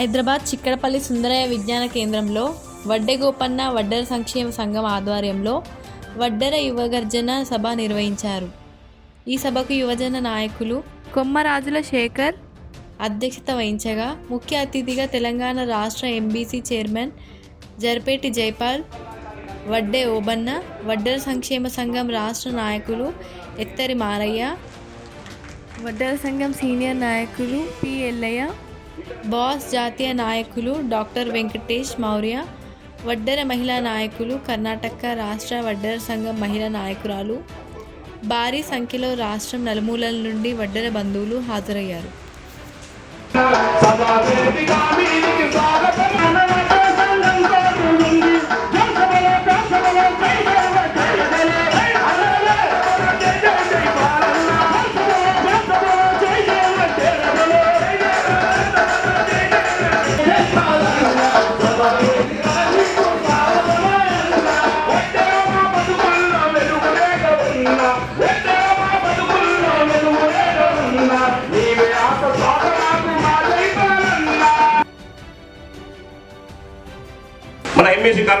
హైదరాబాద్ చిక్కడపల్లి సుందరయ్య విజ్ఞాన కేంద్రంలో వడ్డే గోపన్న వడ్డెర సంక్షేమ సంఘం ఆధ్వర్యంలో వడ్డెర యువగర్జన సభ నిర్వహించారు. ఈ సభకు యువజన నాయకులు కొమ్మరాజుల శేఖర్ అధ్యక్షత వహించగా ముఖ్య అతిథిగా తెలంగాణ రాష్ట్ర ఎంబీసీ చైర్మన్ జర్పేటి జైపాల్ వడ్డే ఓబన్న వడ్డెర సంక్షేమ సంఘం రాష్ట్ర నాయకులు ఎత్తరి మారయ్య వడ్డెర సంఘం సీనియర్ నాయకులు పి ఎల్లయ్య బాస్ జాతీయ నాయకులు డాక్టర్ వెంకటేష్ మౌర్య వడ్డెర మహిళా నాయకులు కర్ణాటక రాష్ట్ర వడ్డెర సంఘం మహిళా నాయకురాలు. భారీ సంఖ్యలో రాష్ట్రం నలుమూలల నుండి వడ్డెర బంధువులు హాజరయ్యారు.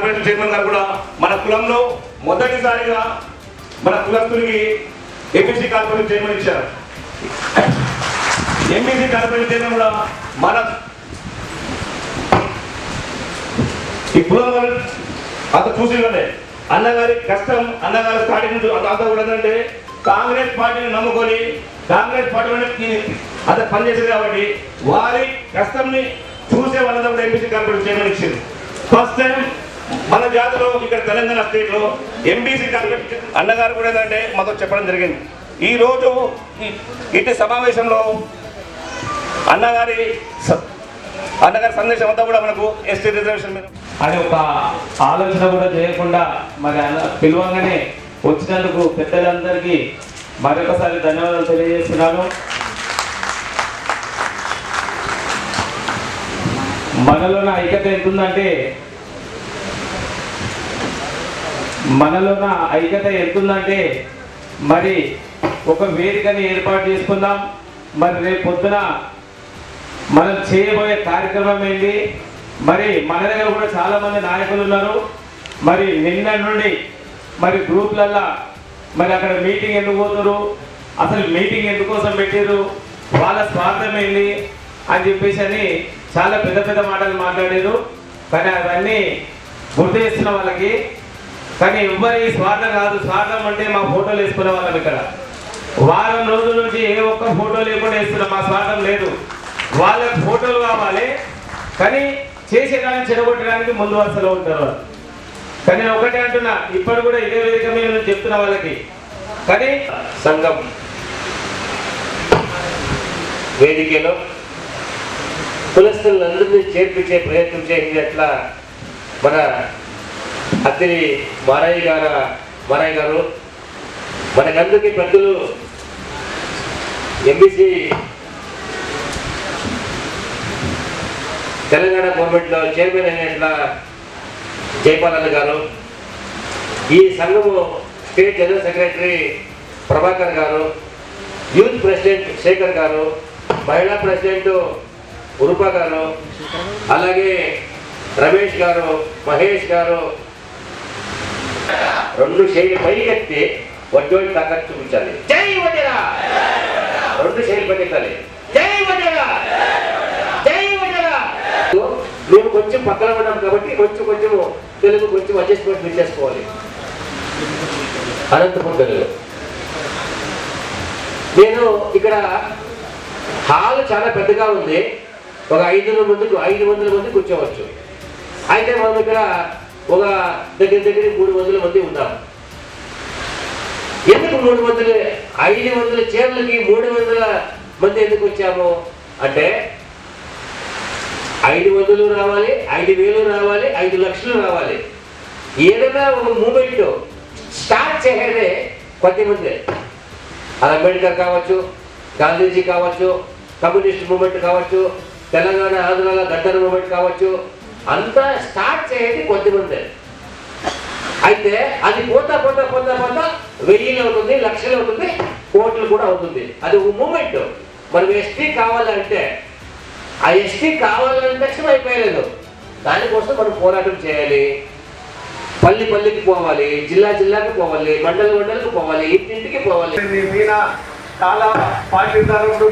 కార్పొరేషన్ చైర్మన్ గారు కూడా మన కులంలో మొదటిసారిగా మన కులస్తునికి ఎంబీసీ కార్పొరేషన్ చైర్మన్ ఇచ్చారు. ఎంబీసీ కార్పొరేషన్ చైర్మన్ కూడా మన ఈ కులం అంత చూసి అన్నగారి కష్టం అన్నగారి స్టార్టింగ్ నుంచి అంత అంతా కూడా ఏంటంటే కాంగ్రెస్ పార్టీని నమ్ముకొని కాంగ్రెస్ పార్టీ అంత పనిచేసింది కాబట్టి వారి కష్టంని చూసే వాళ్ళంతా కూడా ఎంపీసీ కార్పొరేషన్ చైర్మన్ ఇచ్చింది ఫస్ట్ టైం మన జాతిలో ఇక్కడ తెలంగాణ స్టేట్లో ఎంబీసీ కార్పొరేషన్ అన్నగారు కూడా ఏంటంటే మాతో చెప్పడం జరిగింది. ఈ రోజు ఇటు సమావేశంలో అన్నగారి అన్నగారి సందేశం అంతా కూడా మనకు ఎస్టీ రిజర్వేషన్ మీద. అని ఒక ఆలోచన కూడా చేయకుండా మరి అన్న పిలవంగానే వచ్చినందుకు పెద్దలందరికీ మరొకసారి ధన్యవాదాలు తెలియజేస్తున్నాను. నా ఐక్యత ఎంతుందంటే మనలోన ఐక్యత ఎంతుందంటే మరి ఒక వేదికని ఏర్పాటు చేసుకుందాం. మరి రేపు పొద్దున మనం చేయబోయే కార్యక్రమం ఏంటి? మరి మన దగ్గర కూడా చాలా మంది నాయకులు ఉన్నారు. మరి నిన్న నుండి మరి గ్రూప్లల్లో మరి అక్కడ మీటింగ్ ఎందుకు పోతున్నారు అసలు మీటింగ్ ఎందుకోసం పెట్టారు వాళ్ళ స్వార్థం ఏంటి అని చెప్పేసి అని చాలా పెద్ద పెద్ద మాటలు మాట్లాడారు కానీ అవన్నీ గుర్తు చేస్తున్న వాళ్ళకి కానీ ఎవ్వరి స్వార్థం కాదు. స్వార్థం అంటే మా ఫోటోలు వేసుకునే వాళ్ళం ఇక్కడ. వారం రోజుల నుంచి ఏ ఒక్క ఫోటో లేకుండా వేస్తున్నాం మా స్వార్థం లేదు. వాళ్ళకి ఫోటోలు కావాలి కానీ చేసేదాన్ని చెడగొట్టడానికి ముందు వరుసలో ఉంటారు కానీ నేను ఒకటే అంటున్నా ఇప్పుడు కూడా ఇదే వేదిక మీద నేను వాళ్ళకి. కానీ సంఘం వేదికలో కులస్తులందరినీ చేర్పించే ప్రయత్నం చేసింది అట్లా మన అత్తిరి మారయ్య గారు మారయ్య గారు. మనకందరికీ పెద్దలు ఎంబీసీ తెలంగాణ గవర్నమెంట్లో చైర్మన్ అయినట్ల జయపాలన్న గారు. ఈ సంఘము స్టేట్ జనరల్ సెక్రటరీ ప్రభాకర్ గారు యూత్ ప్రెసిడెంట్ శేఖర్ గారు మహిళా ప్రెసిడెంట్ ఉరుప గారు అలాగే రమేష్ గారు మహేష్ గారు రెండు శైలి పైకెత్తి వడ్డోడి తాకట్టు చూపించాలి జై వడ్డేరా రెండు శైలి పైకెత్తాలి జై వడ్డేరా జై వడ్డేరా మేము కొంచెం పక్కన ఉన్నాం కాబట్టి కొంచెం కొంచెం తెలుగు కొంచెం అడ్జస్ట్మెంట్ చేసుకోవాలి అనంతపురం తెలుగు నేను ఇక్కడ హాల్ చాలా పెద్దగా ఉంది. ఒక ఐదు వందల మందికి ఐదు వందల మంది కూర్చోవచ్చు. అయితే మనం ఇక్కడ ఒక దగ్గర దగ్గర మూడు వందల మంది ఉన్నారు. ఎందుకు మూడు వందలు? ఐదు వందల చీరలకి మూడు వందల మంది ఎందుకు వచ్చాము? అంటే ఐదు వందలు రావాలి ఐదు వేలు రావాలి ఐదు లక్షలు రావాలి. ఏదైనా ఒక మూమెంట్ స్టార్ట్ చేసేదే కొద్దిమంది అది అంబేద్కర్ కావచ్చు గాంధీజీ కావచ్చు కమ్యూనిస్ట్ మూమెంట్ కావచ్చు తెలంగాణ ఆంధ్రాల గద్దర్ మూమెంట్ కావచ్చు అంతా స్టార్ట్ చేసేది కొద్దిమంది అయితే అది పోతా పోతా పోతా పోతా వెయ్యిలు అవుతుంది లక్షలు అవుతుంది కోట్లు కూడా అవుతుంది. అది ఒక మూమెంట్. మనం ఎస్టీ కావాలంటే ఆ ఎస్టీ కావాలంటే లక్ష్యం అయిపోయలేదు. దానికోసం మనం పోరాటం చేయాలి. పల్లి పల్లికి పోవాలి జిల్లా జిల్లాకి పోవాలి మండల మండలికి పోవాలి ఇంటింటికి పోవాలి. మీద చాలా పార్టీ తరఫు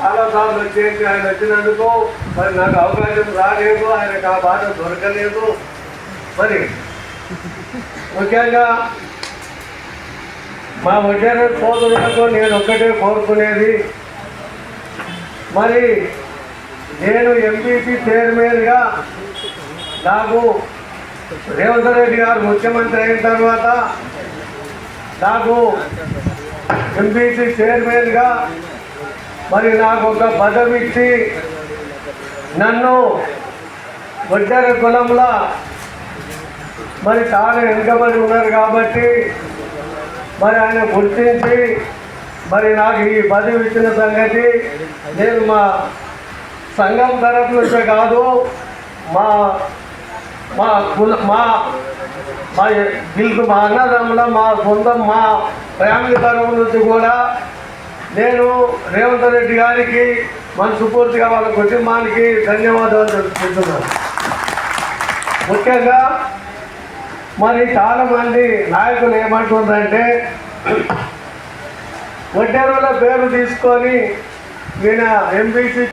చాలా సార్లు వచ్చేసి ఆయన వచ్చినందుకు మరి నాకు అవకాశం రాలేదు ఆయనకు ఆ బాధ దొరకలేదు. మరి ముఖ్యంగా మా వడ్డేర సోదరులకు నేను ఒక్కటే కోరుకునేది మరి నేను ఎంపీపీ చైర్మన్గా నాకు రేవంత్ రెడ్డి గారు ముఖ్యమంత్రి అయిన తర్వాత నాకు ఎంపీసీ చైర్మన్గా మరి నాకు ఒక పదవి ఇచ్చి నన్ను వడ్డెర కులంలో మరి చాలా వెనుకబడి ఉన్నారు కాబట్టి మరి ఆయన గుర్తించి మరి నాకు ఈ పదవి ఇచ్చిన సంగతి నేను మా సంఘం తరపు నుంచే కాదు మా మా కుల మా మా వీళ్ళకి మా అన్నదమ్ముల మా సొంతం మా ఫ్యామిలీ తరపు నుంచి కూడా నేను రేవంత్ రెడ్డి గారికి మనస్ఫూర్తిగా వాళ్ళ కుటుంబానికి ధన్యవాదాలు తెలుపుతున్నాను ముఖ్యంగా మరి చాలామంది నాయకులు ఏమంటుందంటే వడ్డేరుల పేరు తీసుకొని నేను ఎంపీసీ